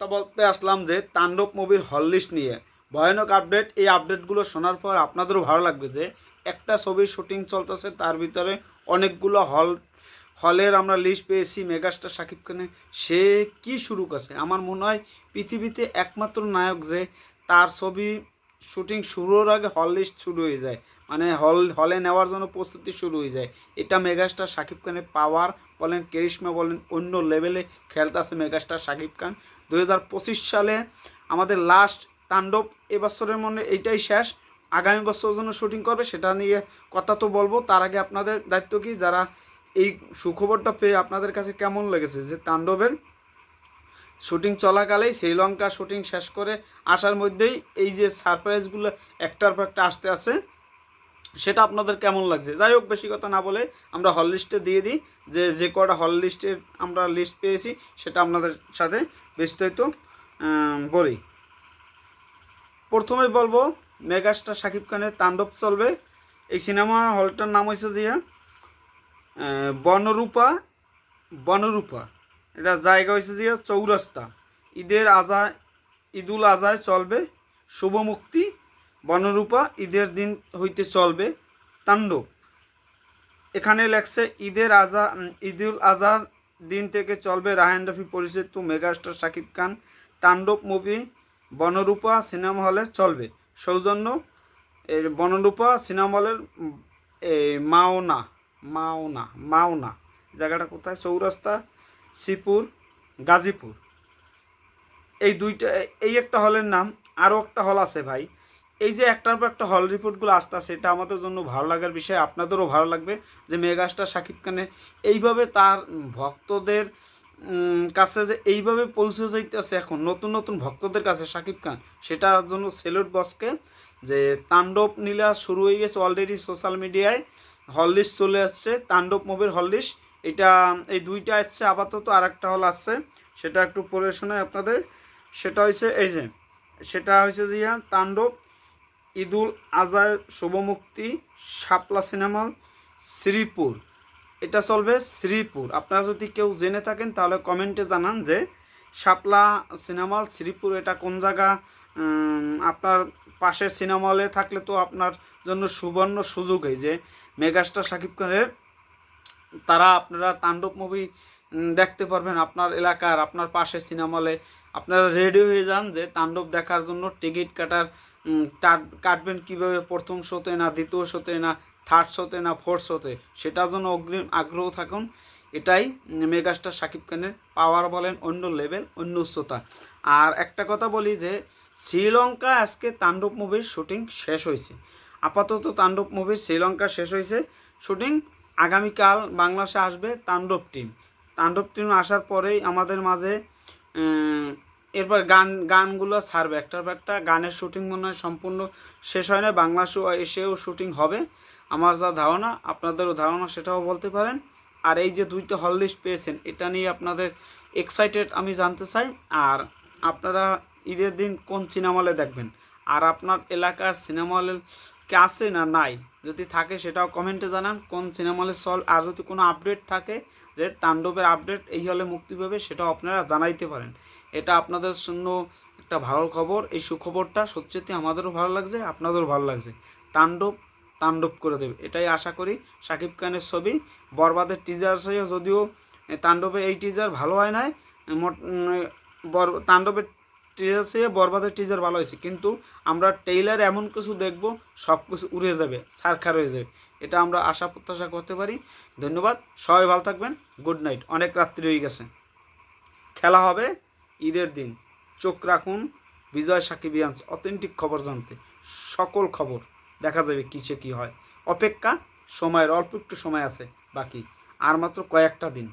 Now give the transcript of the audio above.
কথা বলতে আসলাম যে তাণ্ডব মুভির হল লিস্ট নিয়ে। ভয়ানক আপডেট, এই আপডেটগুলো শোনার পর আপনাদেরও ভালো লাগবে যে একটা ছবির শুটিং চলতেছে, তার ভিতরে অনেকগুলো হল, হলের আমরা লিস্ট পেয়েছি, মেগাস্টার শাকিব খানে সে কি শুরু করছে? আমার মনে হয় পৃথিবীতে একমাত্র নায়ক যে, তার ছবি শুটিং শুরুর আগে হল লিস্ট শুরু হয়ে যায়। মানে হল, হলে নেওয়ার জন্য প্রস্তুতি শুরু হয়ে যায়। এটা মেগাস্টার শাকিব খানের পাওয়ার বলেন কেরিশমা বলেন, অন্য লেভেলে খেলতে আছে মেগাস্টার শাকিব খান। দু হাজার পঁচিশ সালে আমাদের লাস্ট তাণ্ডব এবছরের মনে এইটাই শেষ। আগামী বছর জন্য শুটিং করবে সেটা নিয়ে কথা তো বলব। তার আগে আপনাদের দায়িত্ব কি? যারা এই সুখবরটা পেয়ে আপনাদের কাছে কেমন লেগেছে যে তাণ্ডবের শুটিং চলাকালেই শ্রীলঙ্কা শুটিং শেষ করে আসার মধ্যেই এই যে সারপ্রাইজগুলো একটার পর একটা আসতে আছে সেটা আপনাদের কেমন লাগছে? যাই হোক, বেশি কথা না বলে আমরা হল লিস্টে দিয়ে দিই। যে যে কটা হল লিস্টের আমরা লিস্ট পেয়েছি, সেটা আপনাদের সাথে বিস্তারিত বলি। প্রথমে বলব, মেগাস্টার শাকিব খানের তাণ্ডব চলবে। এই সিনেমা হলটার নাম হয়েছে দিয়া বনরূপা বনরূপা। এটা জায়গা হয়েছে যে চৌরাস্তা। ঈদের আজা, ঈদুল আজায় চলবে শুভমুক্তি বনরূপা ঈদের দিন হইতে চলবে। তাণ্ডব এখানে লেখছে ঈদের আজা ঈদুল আজহার দিন থেকে চলবে রাহান রফি পরিচিত মেগাস্টার শাকিব খান তাণ্ডব মুভি। বনরূপা সিনেমা হলে চলবে। সৌজন্য, এর বনরূপা সিনেমা হলের মাওনা মাওনা মাওনা। জায়গাটা কোথায়? চৌরাস্তা, শ্রীপুর, গাজীপুর। এই দুইটা, এই একটা হলের নাম, আরও একটা হল আছে ভাই। এই যে একটার পর একটা হল রিপোর্টগুলো আসতে আসে এটা আমাদের জন্য ভালো লাগার বিষয়, আপনাদেরও ভালো লাগবে যে মেগাস্টার শাকিব খানে এইভাবে তার ভক্তদের কাছে যে এইভাবে পৌঁছে যাইতেছে এখন, নতুন নতুন ভক্তদের কাছে শাকিব খান, সেটার জন্য সেলুট বসকে যে তাণ্ডব নীলা শুরু হয়ে গেছে অলরেডি সোশ্যাল মিডিয়ায় হল লিস্ট চলে আসছে, তাণ্ডব মুভির হল লিস্ট এটা, এই দুইটা আসছে, আপাতত আর একটা হল আসছে সেটা একটু পড়ে শোনায় আপনাদের, সেটা হয়েছে এই যে, সেটা হয়েছে যে তাণ্ডব ঈদুল আজহায় শুভমুক্তি শাপলা সিনেমা শ্রীপুর। এটা চলবে শ্রীপুর। আপনারা যদি কেউ জেনে থাকেন তাহলে কমেন্টে জানান যে শাপলা সিনেমা হল, শ্রীপুর এটা কোন জায়গা? আপনার পাশে সিনেমা হলে থাকলে তো আপনার জন্য সুবর্ণ সুযোগ এই যে মেগাস্টার শাকিব খানের তারা আপনারা তাণ্ডব মুভি দেখতে পারবেন আপনার এলাকার আপনার পাশে সিনেমা হলে। আপনারা রেডি হয়ে যান যে তাণ্ডব দেখার জন্য টিকিট কাটার কাটবেন কীভাবে? প্রথম শোতে না, দ্বিতীয় শোতে না থার্ড শোতে না ফোর্থ শোতে? সেটার জন্য অগ্রিম আগ্রহ থাকুন। এটাই মেগাস্টার শাকিব খানের পাওয়ার বলেন অন্য লেভেল অন্য উচ্চতা। আর একটা কথা বলি যে, শ্রীলঙ্কা আজকে তাণ্ডব মুভির শুটিং শেষ হয়েছে। আপাতত তাণ্ডব মুভির শ্রীলঙ্কা শেষ হয়েছে। শুটিং আগামীকাল বাংলাদেশে আসবে তাণ্ডব টিম তাণ্ডব টিম আসার পরেই আমাদের মাঝে এরপর গান, গানগুলো ছাড়বে। একটার পর একটা গানের শুটিং মনে হয় সম্পূর্ণ শেষ হয় না বাংলাদেশেও এসেও শুটিং হবে। আমার যা ধারণা, আপনাদেরও ধারণা সেটাও বলতে পারেন। আর এই যে দুইটা হল লিস্ট পেয়েছেন, এটা নিয়ে আপনাদের এক্সাইটেড আমি জানতে চাই। আর আপনারা ঈদের দিন কোন সিনেমা হলে দেখবেন? আর আপনার এলাকার সিনেমা হলে কি আছে না নাই? যদি থাকে সেটাও কমেন্টে জানান, কোন সিনেমা হলে চল, আর যদি কোনো আপডেট থাকে যে তাণ্ডবের আপডেট এই হলে মুক্তি পাবে, সেটাও আপনারা জানাইতে পারেন। এটা আপনাদের জন্য একটা ভালো খবর। এই সুখবরটা সত্যি আমাদেরও ভালো লাগছে, আপনাদেরও ভালো লাগছে। তাণ্ডব তাণ্ডব করে দেবে। এটাই আশা করি শাকিব খানের ছবি। বরবাদের টিজার সহ যদিও তাণ্ডবে এই টিজার ভালো হয় নাই তাণ্ডবের টিজার চেয়ে বরবাদের টিজার ভালো হয়েছে। কিন্তু আমরা টেইলার এমন কিছু দেখব, সব কিছু উড়ে যাবে, সারখার হয়ে যাবে। এটা আমরা আশা প্রত্যাশা করতে পারি। ধন্যবাদ। সবাই ভালো থাকবেন। গুড নাইট অনেক রাত্রি হয়ে গেছে। খেলা হবে। ঈদের দিন। চোখ রাখুন, বিজয় সাকিবিয়ান্স অথেন্টিক খবর জানতে। সকল খবর দেখা যাবে কিসে কি হয়। অপেক্ষা, সময়ের, অল্প একটু সময় আছে বাকি। আর মাত্র কয়েকটা দিন।